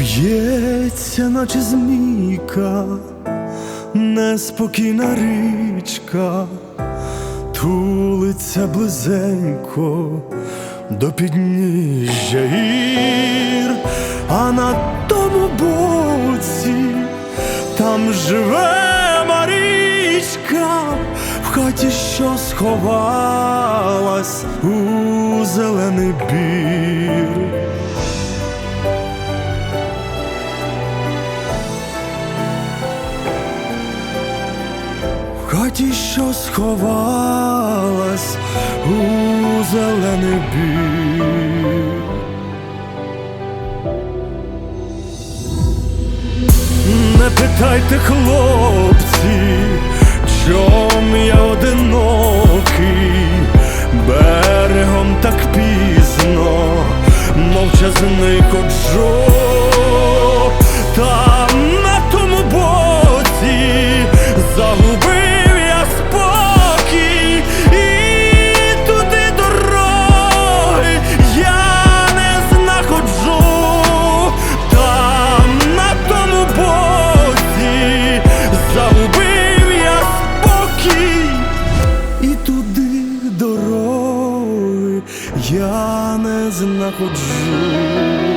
В'ється, наче змійка, неспокійна річка, тулиться близенько до підніжжя гір, а на тому боці там живе Марічка, в хаті, що сховалась у зелений бір. Ті, що сховалась у зелений бік. Не питайте, хлопці, чом я одинок. я не знаходжу.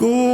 Cool.